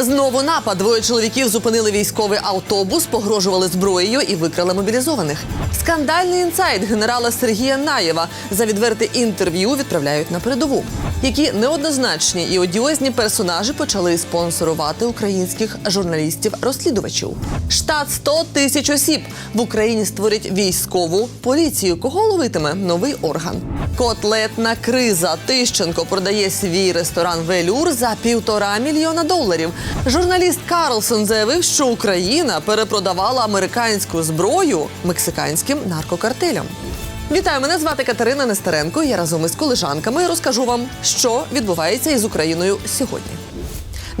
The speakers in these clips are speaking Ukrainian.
Знову напад. Двоє чоловіків зупинили військовий автобус, погрожували зброєю і викрали мобілізованих. Скандальний інсайт генерала Сергія Наєва за відверте інтерв'ю відправляють на передову. Які неоднозначні і одіозні персонажі почали спонсорувати українських журналістів-розслідувачів. Штат 100 тисяч осіб в Україні створять військову поліцію. Кого ловитиме новий орган? Котлетна криза. Тищенко продає свій ресторан Велюр за півтора мільйона доларів. Журналіст Карлсон заявив, що Україна перепродавала американську зброю мексиканським наркокартелям. Вітаю, мене звати Катерина Нестеренко. Я разом із колежанками розкажу вам, що відбувається із Україною сьогодні.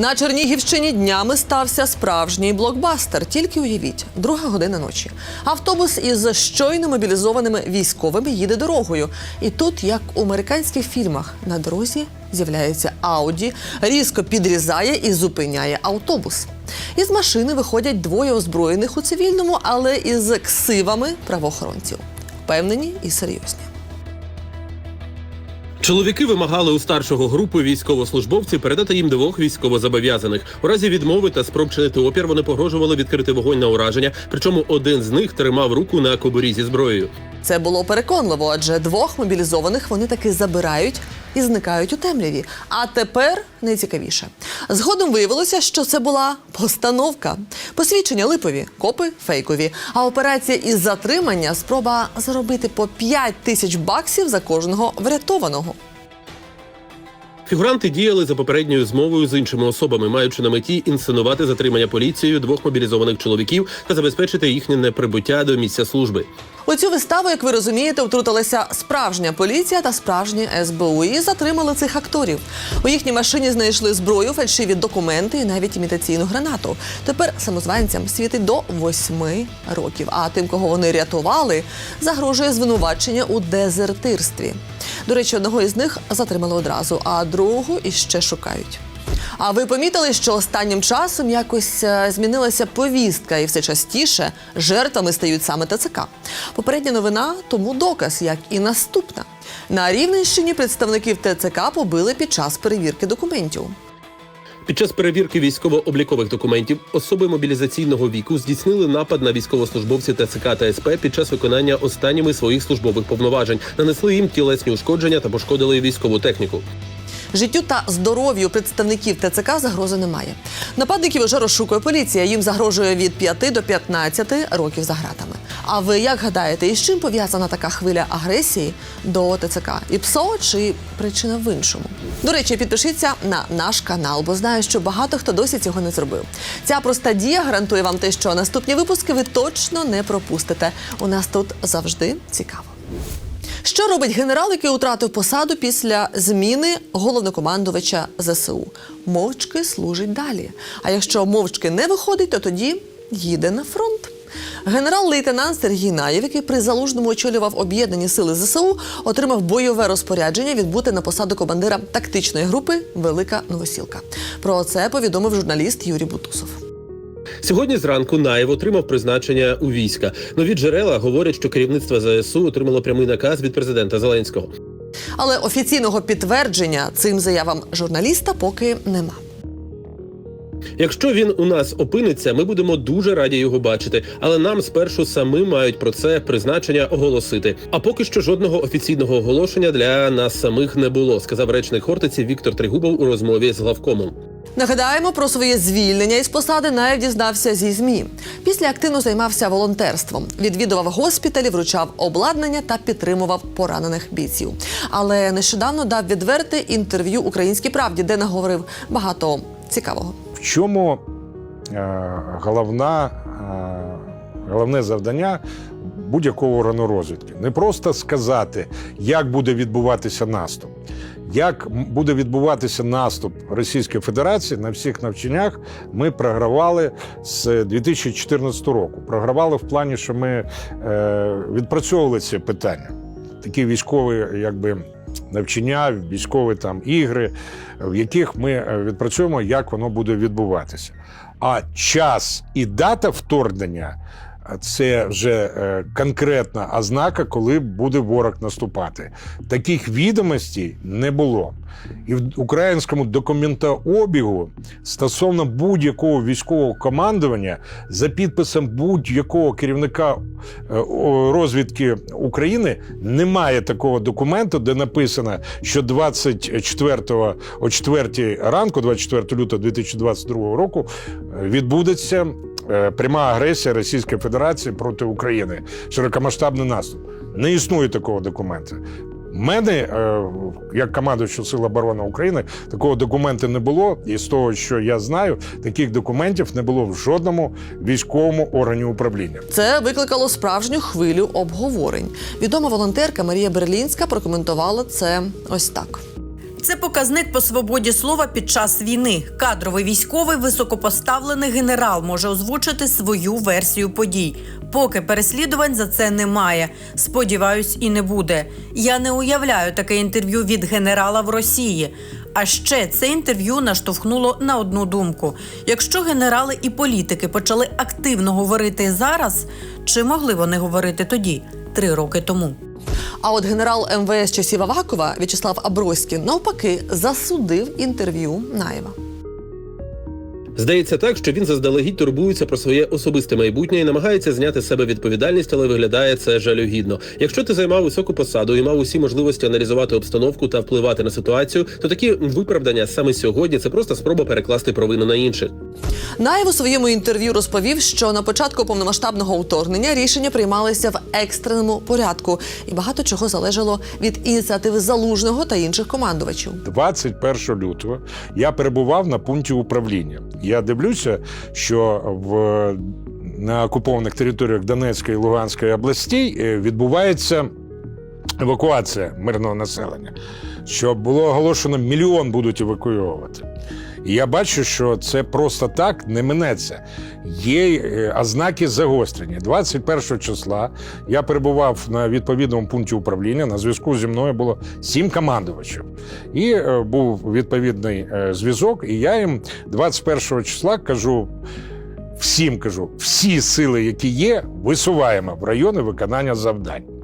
На Чернігівщині днями стався справжній блокбастер. Тільки уявіть, друга година ночі. Автобус із щойно мобілізованими військовими їде дорогою. І тут, як у американських фільмах, на дорозі з'являється Ауді, різко підрізає і зупиняє автобус. Із машини виходять двоє озброєних у цивільному, але із ксивами правоохоронців. Впевнені і серйозні. Чоловіки вимагали у старшого групи військовослужбовців передати їм двох військовозобов'язаних. У разі відмови та спроб чинити опір вони погрожували відкрити вогонь на ураження. Причому один з них тримав руку на кобурі зі зброєю. Це було переконливо, адже двох мобілізованих вони таки забирають і зникають у темряві. А тепер найцікавіше. Згодом виявилося, що це була постановка. Посвідчення липові, копи фейкові. А операція із затримання спроба заробити по 5 тисяч баксів за кожного врятованого. Фігуранти діяли за попередньою змовою з іншими особами, маючи на меті інсценувати затримання поліцією двох мобілізованих чоловіків та забезпечити їхнє неприбуття до місця служби. У цю виставу, як ви розумієте, втрутилася справжня поліція та справжнє СБУ і затримали цих акторів. У їхній машині знайшли зброю, фальшиві документи і навіть імітаційну гранату. Тепер самозванцям світить до восьми років. А тим, кого вони рятували, загрожує звинувачення у дезертирстві. До речі, одного із них затримали одразу, а другого іще шукають. А ви помітили, що останнім часом якось е, змінилася повістка, і все частіше жертвами стають саме ТЦК. Попередня новина тому доказ, як і наступна. На Рівненщині представників ТЦК побили під час перевірки документів. Під час перевірки військово-облікових документів особи мобілізаційного віку здійснили напад на військовослужбовців ТЦК та СП під час виконання останніми своїх службових повноважень, нанесли їм тілесні ушкодження та пошкодили військову техніку. Життю та здоров'ю представників ТЦК загрози немає. Нападників вже розшукує поліція. Їм загрожує від 5 до 15 років за гратами. А ви як гадаєте, із чим пов'язана така хвиля агресії до ТЦК? І ПСО чи причина в іншому? До речі, підпишіться на наш канал, бо знаю, що багато хто досі цього не зробив. Ця проста дія гарантує вам те, що наступні випуски ви точно не пропустите. У нас тут завжди цікаво. Що робить генерал, який втратив посаду після зміни головнокомандувача ЗСУ? Мовчки служить далі. А якщо мовчки не виходить, то тоді їде на фронт. Генерал-лейтенант Сергій Наєв, який при залужному очолював об'єднані сили ЗСУ, отримав бойове розпорядження відбути на посаду командира тактичної групи Велика Новосілка. Про це повідомив журналіст Юрій Бутусов. Сьогодні зранку Наєв отримав призначення у війська. Нові джерела говорять, що керівництво ЗСУ отримало прямий наказ від президента Зеленського. Але офіційного підтвердження цим заявам журналіста поки нема. Якщо він у нас опиниться, ми будемо дуже раді його бачити. Але нам спершу самим мають про це призначення оголосити. А поки що жодного офіційного оголошення для нас самих не було, сказав речник Хортиці Віктор Тригубов у розмові з главкомом. Нагадаємо про своє звільнення із посади Наєв дізнався зі змі. Після активно займався волонтерством, відвідував госпіталі, вручав обладнання та підтримував поранених бійців. Але нещодавно дав відверте інтерв'ю Українській правді, де наговорив багато цікавого. В чому е, головна, е, головне завдання будь-якого органу розвідки? Не просто сказати, як буде відбуватися наступ. Як буде відбуватися наступ Російської Федерації на всіх навчаннях, ми програвали з 2014 року. Програвали в плані, що ми е, відпрацьовували ці питання. Такі військові, якби навчання, військові там ігри, в яких ми е, відпрацюємо, як воно буде відбуватися. А час і дата вторгнення це вже е, конкретна ознака, коли буде ворог наступати. Таких відомостей не було. І в українському документообігу стосовно будь-якого військового командування за підписом будь-якого керівника е, розвідки України немає такого документу, де написано, що 24 о 4 ранку, 24 лютого 2022 року, відбудеться е, пряма агресія Російської Федерації проти України, широкомасштабний наступ. Не існує такого документу. У мене, е, як командуючий Сил оборони України, такого документу не було. І з того, що я знаю, таких документів не було в жодному військовому органі управління. Це викликало справжню хвилю обговорень. Відома волонтерка Марія Берлінська прокоментувала це ось так. Це показник по свободі слова під час війни. Кадровий військовий високопоставлений генерал може озвучити свою версію подій. Поки переслідувань за це немає. Сподіваюсь, і не буде. Я не уявляю таке інтерв'ю від генерала в Росії. А ще це інтерв'ю наштовхнуло на одну думку: якщо генерали і політики почали активно говорити зараз, чи могли вони говорити тоді, три роки тому? А от генерал МВС часів Авакова В'ячеслав Аброськін навпаки засудив інтерв'ю Наєва. Здається так, що він заздалегідь турбується про своє особисте майбутнє і намагається зняти з себе відповідальність, але виглядає це жалюгідно. Якщо ти займав високу посаду і мав усі можливості аналізувати обстановку та впливати на ситуацію, то такі виправдання саме сьогодні це просто спроба перекласти провину на інших. Наєв у своєму інтерв'ю розповів, що на початку повномасштабного вторгнення рішення приймалися в екстреному порядку, і багато чого залежало від ініціативи залужного та інших командувачів. 21 лютого я перебував на пункті управління. Я дивлюся, що в на окупованих територіях Донецької і Луганської областей е, відбувається евакуація мирного населення. Що було оголошено, мільйон будуть евакуйовувати. І я бачу, що це просто так не минеться. Є е, ознаки загострення. 21 числа я перебував на відповідному пункті управління. На зв'язку зі мною було сім командувачів. І е, був відповідний е, зв'язок, і я їм 21 числа кажу. Всім кажу, всі сили, які є, висуваємо в райони виконання завдань.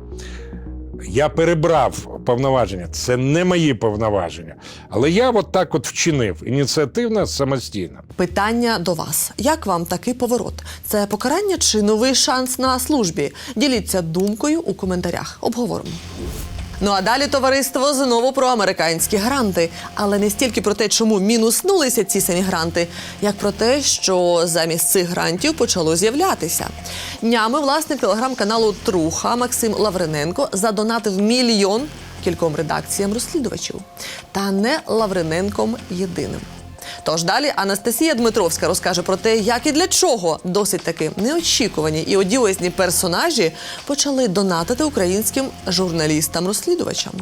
Я перебрав повноваження. Це не мої повноваження. Але я от так от вчинив ініціативно, самостійно. Питання до вас: як вам такий поворот? Це покарання чи новий шанс на службі? Діліться думкою у коментарях. Обговоримо. Ну а далі товариство знову про американські гранти, але не стільки про те, чому мінуснулися ці самі гранти, як про те, що замість цих грантів почало з'являтися. Днями власник телеграм-каналу Труха Максим Лавриненко задонатив мільйон кільком редакціям розслідувачів, та не Лавриненком єдиним. Тож далі Анастасія Дмитровська розкаже про те, як і для чого досить таки неочікувані і одіозні персонажі почали донатити українським журналістам-розслідувачам.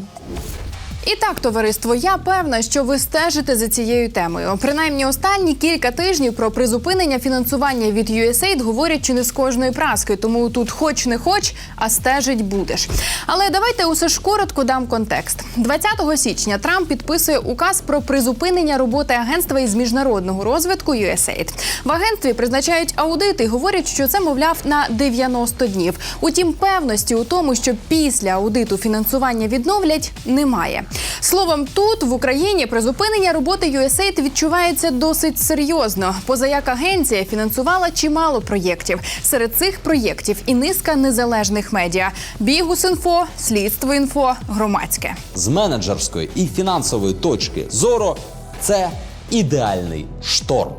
І так, товариство, я певна, що ви стежите за цією темою. Принаймні, останні кілька тижнів про призупинення фінансування від USAID говорять чи не з кожної праски. Тому тут, хоч не хоч, а стежить будеш. Але давайте усе ж коротко дам контекст. 20 січня Трамп підписує указ про призупинення роботи агентства із міжнародного розвитку USAID. В агентстві призначають аудити і говорять, що це мовляв на 90 днів. Утім, певності у тому, що після аудиту фінансування відновлять, немає. Словом, тут в Україні призупинення роботи USAID відчувається досить серйозно. Поза як агенція фінансувала чимало проєктів. Серед цих проєктів і низка незалежних медіа: Бігус.Інфо, Слідство.Інфо, Громадське. з менеджерської і фінансової точки зору це ідеальний шторм.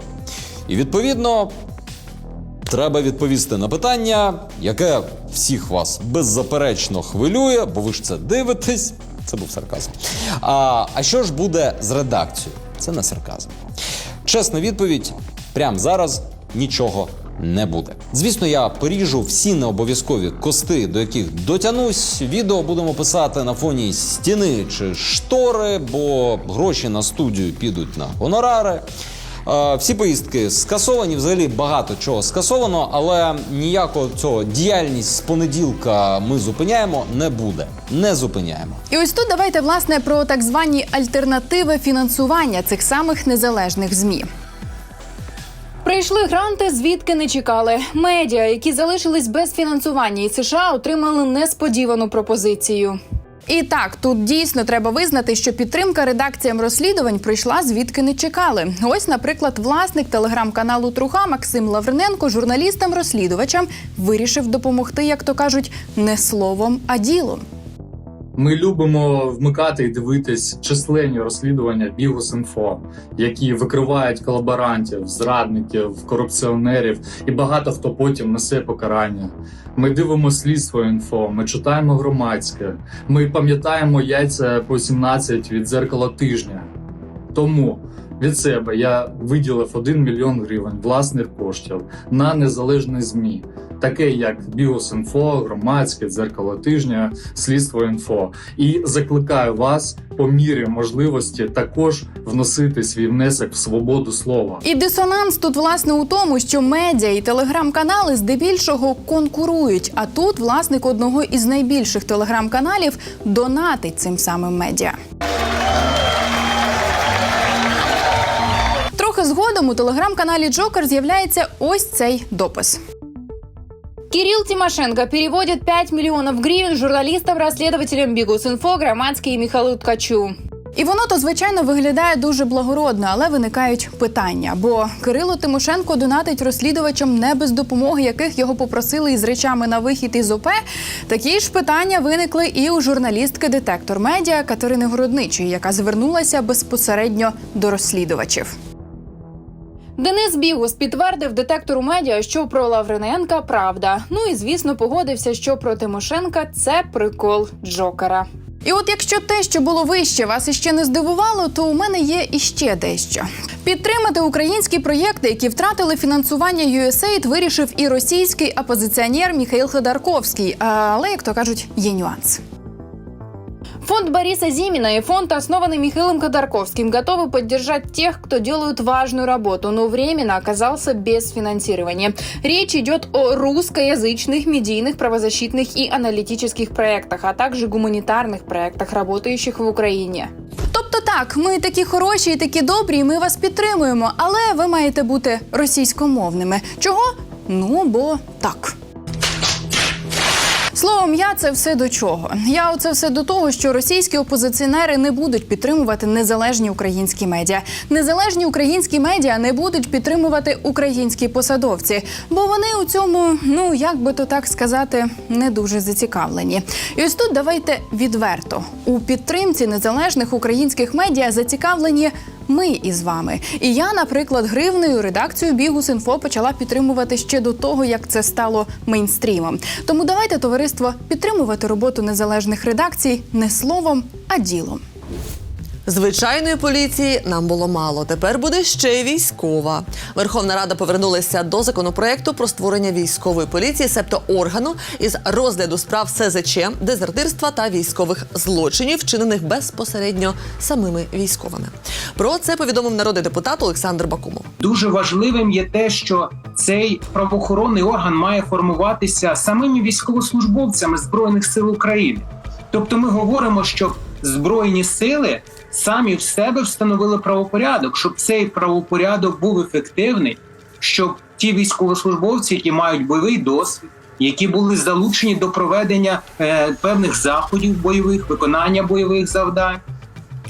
І відповідно треба відповісти на питання, яке всіх вас беззаперечно хвилює, бо ви ж це дивитесь. Це був сарказм. А, а що ж буде з редакцією? Це не сарказм. Чесна відповідь: прямо зараз нічого не буде. Звісно, я поріжу всі необов'язкові кости, до яких дотянусь. Відео будемо писати на фоні стіни чи штори, бо гроші на студію підуть на гонорари. Е, Всі поїздки скасовані, взагалі багато чого скасовано, але ніякого цього діяльність з понеділка ми зупиняємо не буде. Не зупиняємо. І ось тут давайте власне про так звані альтернативи фінансування цих самих незалежних змі. Прийшли гранти, звідки не чекали. Медіа, які залишились без фінансування, і США отримали несподівану пропозицію. І так, тут дійсно треба визнати, що підтримка редакціям розслідувань прийшла звідки не чекали. Ось, наприклад, власник телеграм-каналу Труха Максим Лавриненко журналістам-розслідувачам вирішив допомогти, як то кажуть, не словом, а ділом. Ми любимо вмикати і дивитись численні розслідування Бігус.Інфо, які викривають колаборантів, зрадників, корупціонерів і багато хто потім несе покарання. Ми дивимося слідство інфо, ми читаємо громадське, ми пам'ятаємо яйця по 17 від дзеркала тижня. Тому від себе я виділив 1 мільйон гривень власних коштів на незалежні ЗМІ, таке як Бігус.Інфо, громадське, дзеркало тижня, слідство інфо. І закликаю вас по мірі можливості також вносити свій внесок в свободу слова. І дисонанс тут власне у тому, що медіа і телеграм-канали здебільшого конкурують. А тут власник одного із найбільших телеграм-каналів донатить цим самим медіа. Трохи згодом у телеграм-каналі Джокер з'являється ось цей допис. Кирилл Тимошенко переводит 5 миллионов гривен журналистам-расследователям Бигус.Инфо, Громадській і Михайлу Ткачу. І воно то звичайно виглядає дуже благородно, але виникають питання. Бо Кирило Тимошенко донатить розслідувачам не без допомоги, яких його попросили із речами на вихід із ОП. Такі ж питання виникли і у журналістки детектор медіа Катерини Городничої, яка звернулася безпосередньо до розслідувачів. Денис Бігус підтвердив детектору медіа, що про Лавриненка правда. Ну і звісно, погодився, що про Тимошенка це прикол Джокера. І от якщо те, що було вище, вас іще не здивувало, то у мене є іще дещо. Підтримати українські проєкти, які втратили фінансування USAID, вирішив і російський опозиціонер Міхаїл Ходорковський. Але як то кажуть, є нюанс. Фонд Бориса Зимина и фонд, основанный Михаилом Ходорковским, готовы поддержать тех, кто делают важную работу, но временно оказался без финансирования. Речь идет о русскоязычных медийных, правозащитных и аналитических проектах, а также гуманитарных проектах, работающих в Україні. Тобто так, ми такі хороші і такі добрі, і ми вас підтримуємо, але ви маєте бути російськомовними. Чого? Ну бо так. Словом, я це все до чого? Я оце все до того, що російські опозиціонери не будуть підтримувати незалежні українські медіа. Незалежні українські медіа не будуть підтримувати українські посадовці, бо вони у цьому, ну як би то так сказати, не дуже зацікавлені. І ось тут давайте відверто у підтримці незалежних українських медіа зацікавлені. Ми із вами. І я, наприклад, гривнею редакцію Бігус.Інфо почала підтримувати ще до того, як це стало мейнстрімом. Тому давайте, товариство, підтримувати роботу незалежних редакцій не словом, а ділом. Звичайної поліції нам було мало. Тепер буде ще й військова. Верховна Рада повернулася до законопроекту про створення військової поліції, себто органу із розгляду справ СЗЧ, дезертирства та військових злочинів, вчинених безпосередньо самими військовими. Про це повідомив народний депутат Олександр Бакумов. Дуже важливим є те, що цей правоохоронний орган має формуватися самими військовослужбовцями збройних сил України. Тобто, ми говоримо, щоб збройні сили самі в себе встановили правопорядок, щоб цей правопорядок був ефективний, щоб ті військовослужбовці, які мають бойовий досвід, які були залучені до проведення е, певних заходів бойових, виконання бойових завдань,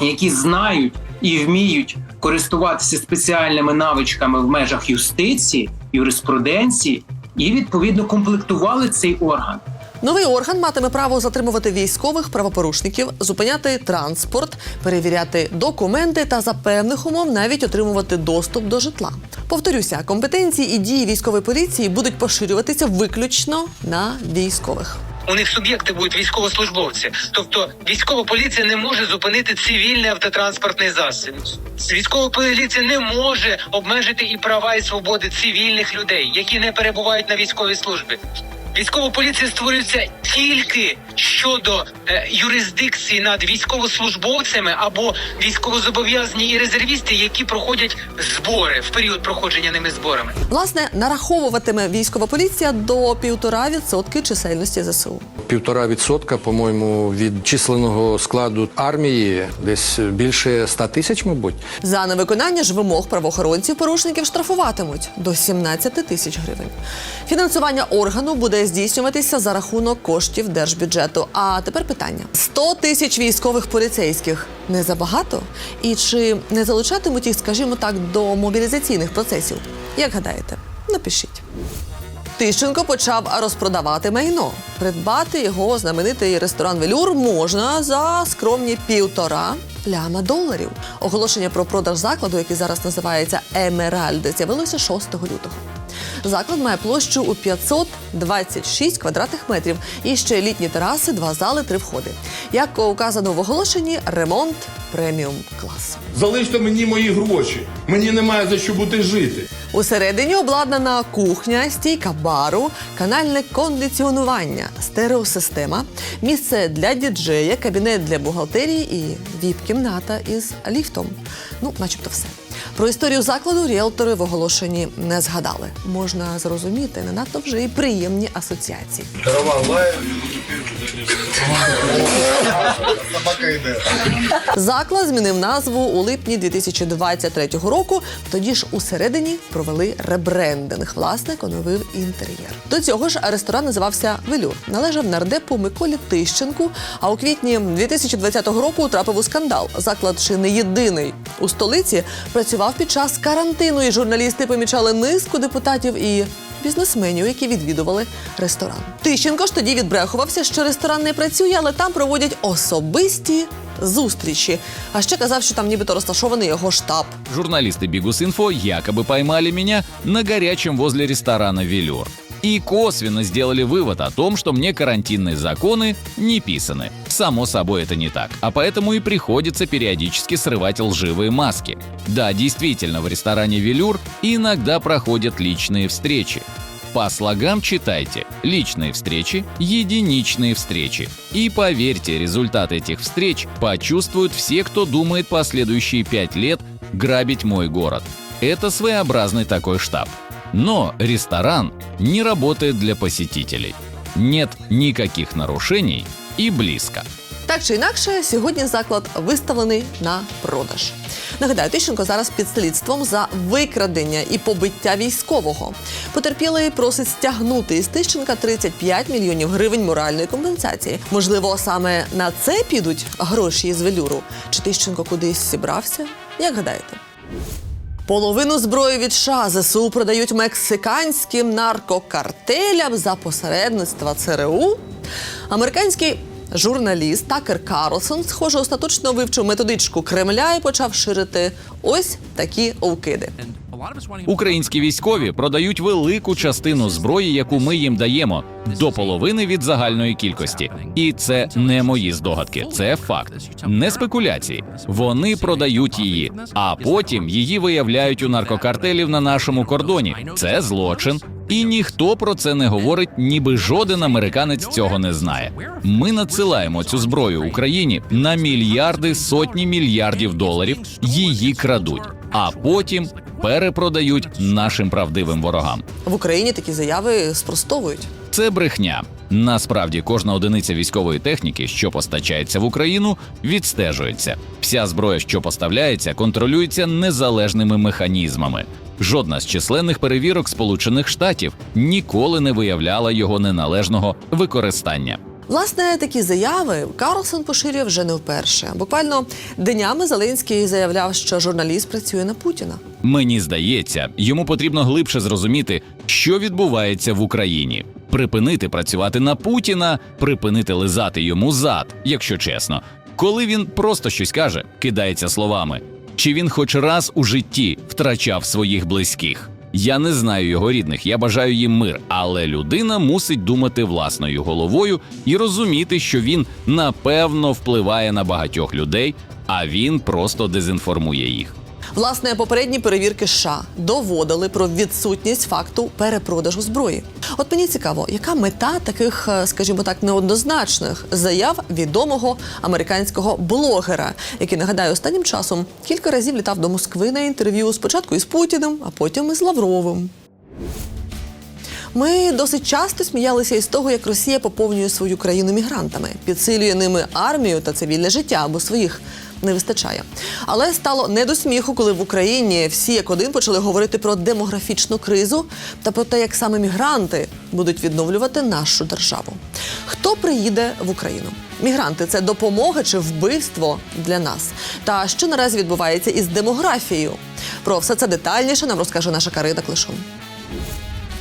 які знають і вміють користуватися спеціальними навичками в межах юстиції, юриспруденції, і відповідно комплектували цей орган. Новий орган матиме право затримувати військових правопорушників, зупиняти транспорт, перевіряти документи та за певних умов навіть отримувати доступ до житла. Повторюся, компетенції і дії військової поліції будуть поширюватися виключно на військових. У них суб'єкти будуть військовослужбовці. Тобто військова поліція не може зупинити цивільний автотранспортний засіб. Військова поліція не може обмежити і права і свободи цивільних людей, які не перебувають на військовій службі. Військова поліція створюється тільки щодо е, юрисдикції над військовослужбовцями або військовозобов'язані і резервісти, які проходять збори в період проходження ними зборами. Власне, нараховуватиме військова поліція до півтора відсотки чисельності ЗСУ. Півтора відсотка, по-моєму, від численного складу армії, десь більше ста тисяч, мабуть. За невиконання ж вимог правоохоронців порушників штрафуватимуть до 17 тисяч гривень. Фінансування органу буде здійснюватися за рахунок коштів держбюджету. А тепер питання: 100 тисяч військових поліцейських не забагато? І чи не залучатимуть їх, скажімо так, до мобілізаційних процесів? Як гадаєте? Напишіть. Тищенко почав розпродавати майно. Придбати його знаменитий ресторан Велюр можна за скромні півтора ляма доларів. Оголошення про продаж закладу, який зараз називається Емеральди, з'явилося 6 лютого. Заклад має площу у 526 квадратних метрів і ще літні тераси, два зали, три входи. Як указано в оголошенні, ремонт преміум класу. Залиште мені мої гроші. Мені немає за що бути жити. Усередині обладнана кухня, стійка бару, канальне кондиціонування, стереосистема, місце для діджея, кабінет для бухгалтерії і віп-кімната із ліфтом. Ну, начебто, все. Про історію закладу ріелтори в оголошенні не згадали. Можна зрозуміти не надто вже і приємні асоціації. Заклад змінив назву у липні 2023 року. Тоді ж усередині провели ребрендинг. Власник оновив інтер'єр. До цього ж ресторан називався Велюр. Належав нардепу Миколі Тищенку. А у квітні 2020 року трапив у скандал. Заклад чи не єдиний у столиці працював під час карантину, і журналісти помічали низку депутатів і бізнесменів, які відвідували ресторан. Тищенко ж тоді відбрехувався, що ресторан не працює, але там проводять особисті зустрічі. А ще казав, що там нібито розташований його штаб. Журналисты Бигус.Инфо якобы поймали меня на горячем возле ресторана «Велюр». И косвенно сделали вывод о том, что мне карантинные законы не писаны. Само собой это не так, а поэтому и приходится периодически срывать лживые маски. Да, действительно, в ресторане «Велюр» иногда проходят личные встречи. По слогам читайте «Личные встречи», «Единичные встречи». И поверьте, результат этих встреч почувствуют все, кто думает последующие пять лет грабить мой город. Это своеобразный такой штаб. Но ресторан не работает для посетителей. Нет никаких нарушений и близко. Так чи інакше, сьогодні заклад виставлений на продаж. Нагадаю, Тищенко зараз під слідством за викрадення і побиття військового. Потерпілий просить стягнути із Тищенка 35 мільйонів гривень моральної компенсації. Можливо, саме на це підуть гроші із велюру. Чи Тищенко кудись зібрався? Як гадаєте? Половину зброї від США ЗСУ продають мексиканським наркокартелям за посередництва ЦРУ. Американський журналіст Такер Карлсон, схоже, остаточно вивчив методичку Кремля і почав ширити ось такі овкиди. Українські військові продають велику частину зброї, яку ми їм даємо, до половини від загальної кількості. І це не мої здогадки, це факт. Не спекуляції. Вони продають її, а потім її виявляють у наркокартелів на нашому кордоні. Це злочин. І ніхто про це не говорить, ніби жоден американець цього не знає. Ми надсилаємо цю зброю Україні на мільярди, сотні мільярдів доларів. Її крадуть, а потім перепродають нашим правдивим ворогам. В Україні такі заяви спростовують. Це брехня. Насправді кожна одиниця військової техніки, що постачається в Україну, відстежується. Вся зброя, що поставляється, контролюється незалежними механізмами. Жодна з численних перевірок Сполучених Штатів ніколи не виявляла його неналежного використання. Власне, такі заяви Карлсон поширює вже не вперше. Буквально днями Зеленський заявляв, що журналіст працює на Путіна. Мені здається, йому потрібно глибше зрозуміти, що відбувається в Україні. Припинити працювати на Путіна, припинити лизати йому зад, якщо чесно. Коли він просто щось каже, кидається словами. Чи він хоч раз у житті втрачав своїх близьких? Я не знаю його рідних, я бажаю їм мир, але людина мусить думати власною головою і розуміти, що він напевно впливає на багатьох людей, а він просто дезінформує їх. Власне, попередні перевірки США доводили про відсутність факту перепродажу зброї. От мені цікаво, яка мета таких, е, скажімо так, неоднозначних заяв відомого американського блогера, який нагадаю останнім часом кілька разів літав до Москви на інтерв'ю спочатку із Путіним, а потім із Лавровим. Ми досить часто сміялися із того, як Росія поповнює свою країну мігрантами, підсилює ними армію та цивільне життя, бо своїх не вистачає. Але стало не до сміху, коли в Україні всі як один почали говорити про демографічну кризу та про те, як саме мігранти будуть відновлювати нашу державу. Хто приїде в Україну? Мігранти це допомога чи вбивство для нас? Та що наразі відбувається із демографією? Про все це детальніше нам розкаже наша Карина Клишун.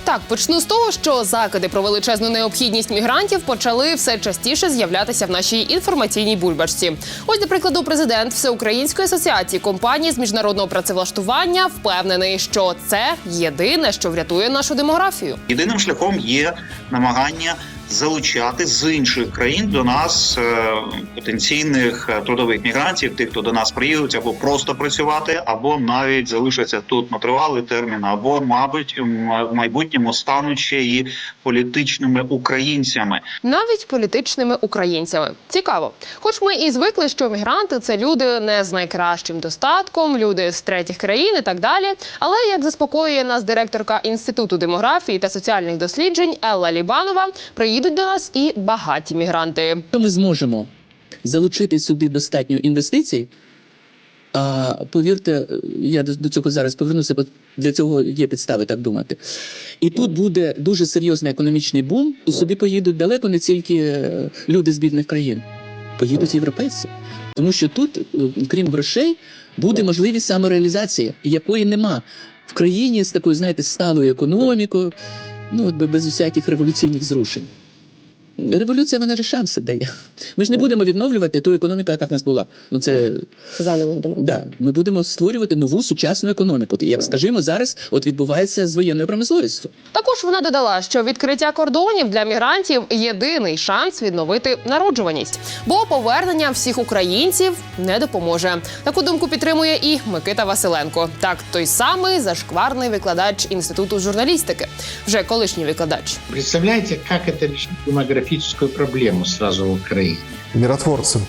Так, почну з того, що закиди про величезну необхідність мігрантів почали все частіше з'являтися в нашій інформаційній бульбашці. Ось, до прикладу, президент Всеукраїнської асоціації компаній з міжнародного працевлаштування впевнений, що це єдине, що врятує нашу демографію. Єдиним шляхом є намагання залучати з інших країн до нас е, потенційних е, трудових мігрантів, тих, хто до нас приїдуть або просто працювати, або навіть залишаться тут на тривалий термін, або, мабуть, в майбутньому стануть ще і політичними українцями. Навіть політичними українцями цікаво. Хоч ми і звикли, що мігранти це люди не з найкращим достатком, люди з третіх країн і так далі. Але як заспокоює нас директорка інституту демографії та соціальних досліджень Елла Лібанова, приїдуть до нас і багаті мігранти. Якщо ми зможемо залучити сюди достатньо інвестицій, а повірте, я до цього зараз повернуся, бо для цього є підстави так думати. І тут буде дуже серйозний економічний бум, і сюди поїдуть далеко не тільки е, люди з бідних країн, поїдуть європейці. Тому що тут, е, крім грошей, буде можливість самореалізації, якої нема в країні з такою, знаєте, сталою економікою, ну от без усяких революційних зрушень. Революція вона же шанси дає. Ми ж не будемо відновлювати ту економіку, яка в нас була. Ну це да. Ми будемо створювати нову сучасну економіку. Як скажімо, зараз от відбувається з воєнною промисловістю. Також вона додала, що відкриття кордонів для мігрантів єдиний шанс відновити народжуваність, бо повернення всіх українців не допоможе. Таку думку підтримує і Микита Василенко. Так, той самий зашкварний викладач інституту журналістики, вже колишній викладач. Представляете, как это решить демографическую проблему сразу в Украине? Миротворцем.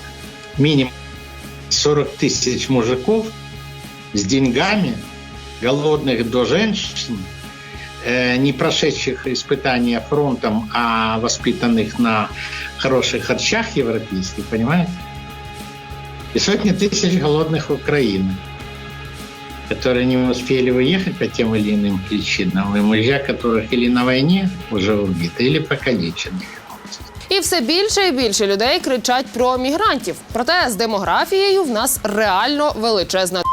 Минимум 40 тысяч мужиков с деньгами, голодных до женщин, э, не прошедших испытания фронтом, а воспитанных на хороших харчах европейских, понимаете? И сотни тысяч голодных Украины, которые не успели уехать по тем или иным причинам, и мужья которых или на войне уже убиты, или покалечены. І все більше і більше людей кричать про мігрантів. Проте з демографією в нас реально величезна.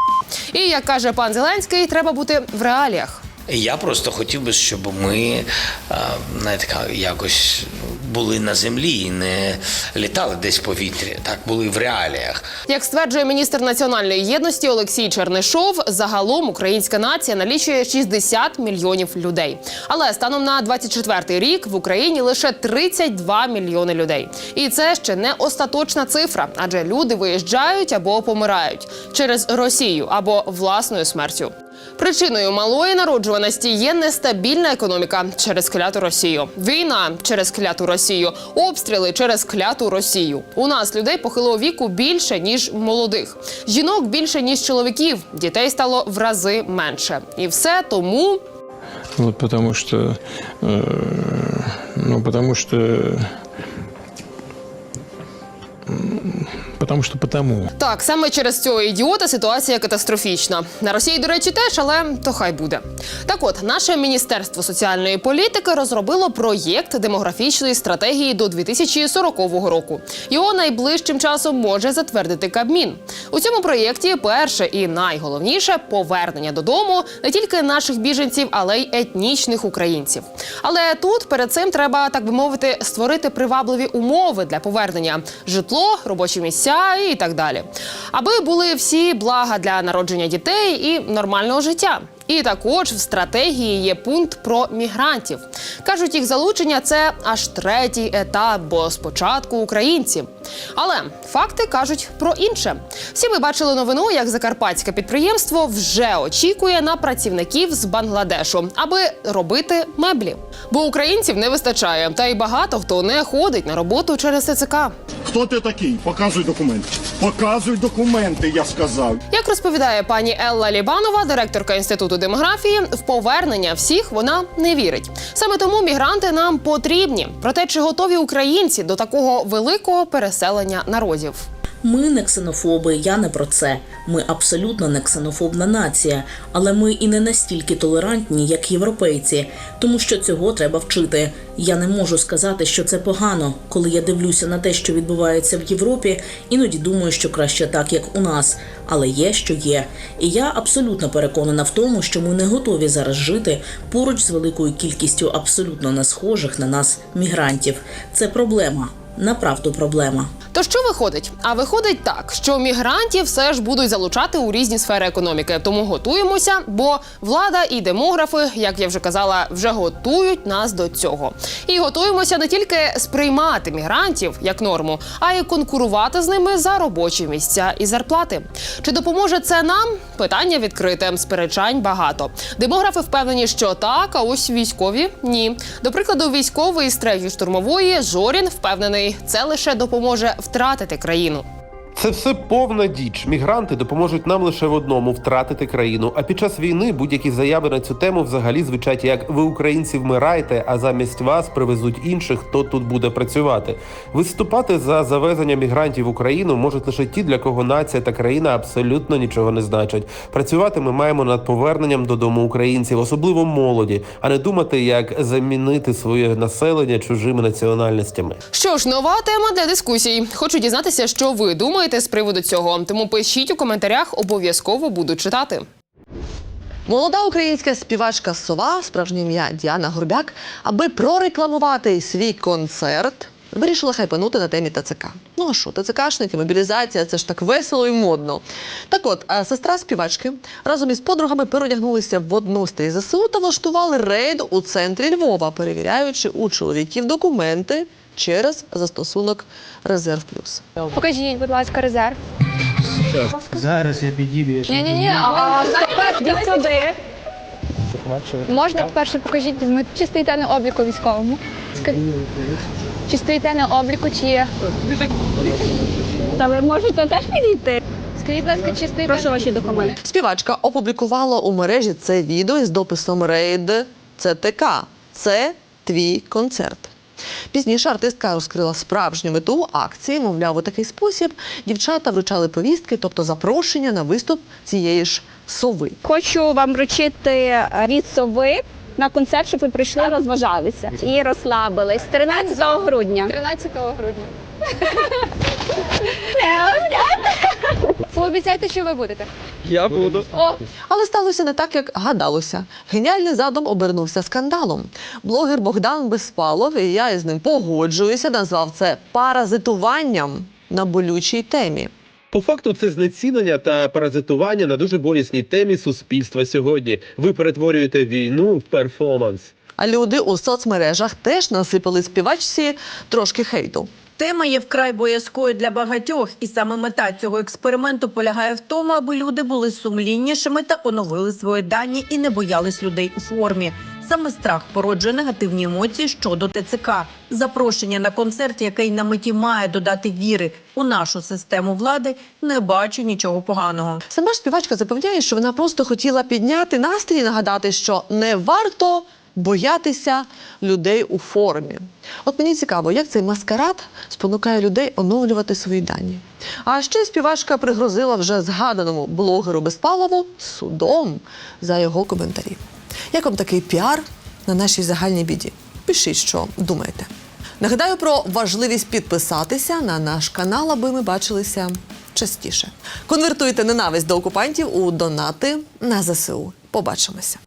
І як каже пан Зеленський, треба бути в реаліях. Я просто хотів би, щоб ми е, знаєте, якось були на землі і не літали десь в повітрі. Так були в реаліях. Як стверджує міністр національної єдності Олексій Чернишов, загалом українська нація налічує 60 мільйонів людей. Але станом на 24 рік в Україні лише 32 мільйони людей. І це ще не остаточна цифра, адже люди виїжджають або помирають через Росію або власною смертю. Причиною малої народжуваності є нестабільна економіка через кляту Росію, війна через кляту Росію, обстріли через кляту Росію. У нас людей похилого віку більше ніж молодих, жінок більше ніж чоловіків, дітей стало в рази менше, і все тому. Вот потому что, э, ну потому что, м, потому что потому. Так, саме через цього ідіота ситуація катастрофічна. На Росії, до речі, теж, але то хай буде. Так от, наше міністерство соціальної політики розробило проєкт демографічної стратегії до 2040 року. Його найближчим часом може затвердити Кабмін. У цьому проєкті перше і найголовніше повернення додому не тільки наших біженців, але й етнічних українців. Але тут перед цим треба, так би мовити, створити привабливі умови для повернення: житло, робочі місця і так далі, аби були всі блага для народження дітей і нормального життя. І також в стратегії є пункт про мігрантів. Кажуть, їх залучення це аж третій етап, бо спочатку українці. Але факти кажуть про інше. Всі ми бачили новину, як закарпатське підприємство вже очікує на працівників з Бангладешу, аби робити меблі. Бо українців не вистачає, та й багато хто не ходить на роботу через ТЦК. Хто ти такий? Показуй документи. Показуй документи, я сказав. Як розповідає пані Елла Лібанова, директорка інституту демографії, в повернення всіх вона не вірить. Саме тому мігранти нам потрібні. Проте чи готові українці до такого великого переселення народів? Ми не ксенофоби, я не про це. Ми абсолютно не ксенофобна нація, але ми і не настільки толерантні, як європейці, тому що цього треба вчити. Я не можу сказати, що це погано. Коли я дивлюся на те, що відбувається в Європі, іноді думаю, що краще так, як у нас. Але є, що є. І я абсолютно переконана в тому, що ми не готові зараз жити поруч з великою кількістю абсолютно не схожих на нас мігрантів. Це проблема. Направду проблема. То що виходить? А виходить так, що мігрантів все ж будуть залучати у різні сфери економіки. Тому готуємося, бо влада і демографи, як я вже казала, вже готують нас до цього. І готуємося не тільки сприймати мігрантів як норму, а й конкурувати з ними за робочі місця і зарплати. Чи допоможе це нам? Питання відкрите. Сперечань багато. Демографи впевнені, що так, а ось військові ні. До прикладу, військовий з третьої штурмової Жорін впевнений, це лише допоможе втратити країну. Це все повна діч. Мігранти допоможуть нам лише в одному втратити країну. А під час війни будь-які заяви на цю тему взагалі звучать як ви українці вмираєте, а замість вас привезуть інших, хто тут буде працювати. Виступати за завезення мігрантів в Україну можуть лише ті, для кого нація та країна абсолютно нічого не значать. Працювати ми маємо над поверненням додому українців, особливо молоді, а не думати, як замінити своє населення чужими національностями. Що ж, нова тема для дискусій. Хочу дізнатися, що ви думаєте з приводу цього. Тому пишіть у коментарях, обов'язково буду читати. Молода українська співачка Сова, справжнє ім'я Діана Горбяк, аби прорекламувати свій концерт. Вирішила хайпанути на темі ТЦК. Ну а що, ТЦКшники, мобілізація, це ж так весело і модно. Так от, сестра співачки разом із подругами переодягнулися в одну з тій ЗСУ та влаштували рейд у центрі Львова, перевіряючи у чоловіків документи через застосунок Резерв Плюс. Покажіть, будь ласка, резерв. Зараз я підійду. Ні, ні, ні, а тепер сюди. Можна перше покажіть, ми чи стоїте на обліку військовому? Чи стоїте на обліку, чи є? Та ви можете теж підійти. Скажіть, будь ласка, чи стоїте? Прошу ваші документи. Співачка опублікувала у мережі це відео із дописом Рейд ЦТК. Це твій концерт. Пізніше артистка розкрила справжню мету акції. Мовляв, у такий спосіб дівчата вручали повістки, тобто запрошення на виступ цієї ж сови. Хочу вам вручити від сови на концерт, щоб ви прийшли, розважалися і розслабились. 13 грудня. 13 грудня. Пообіцяйте, що ви будете. Я буду. О, Але сталося не так, як гадалося. Геніальний задум обернувся скандалом. Блогер Богдан Безпалов, і я із ним погоджуюся, назвав це паразитуванням на болючій темі. По факту це знецінення та паразитування на дуже болісній темі суспільства сьогодні. Ви перетворюєте війну в перформанс. А люди у соцмережах теж насипали співачці трошки хейту. Тема є вкрай боязкою для багатьох, і саме мета цього експерименту полягає в тому, аби люди були сумліннішими та оновили свої дані і не боялись людей у формі. Саме страх породжує негативні емоції щодо ТЦК. Запрошення на концерт, який на меті має додати віри у нашу систему влади, не бачу нічого поганого. Сама ж співачка запевняє, що вона просто хотіла підняти настрій, нагадати, що не варто боятися людей у формі. От мені цікаво, як цей маскарад спонукає людей оновлювати свої дані. А ще співачка пригрозила вже згаданому блогеру Безпалову судом за його коментарі. Як вам такий піар на нашій загальній біді? Пишіть, що думаєте. Нагадаю про важливість підписатися на наш канал, аби ми бачилися частіше. Конвертуйте ненависть до окупантів у донати на ЗСУ. Побачимося.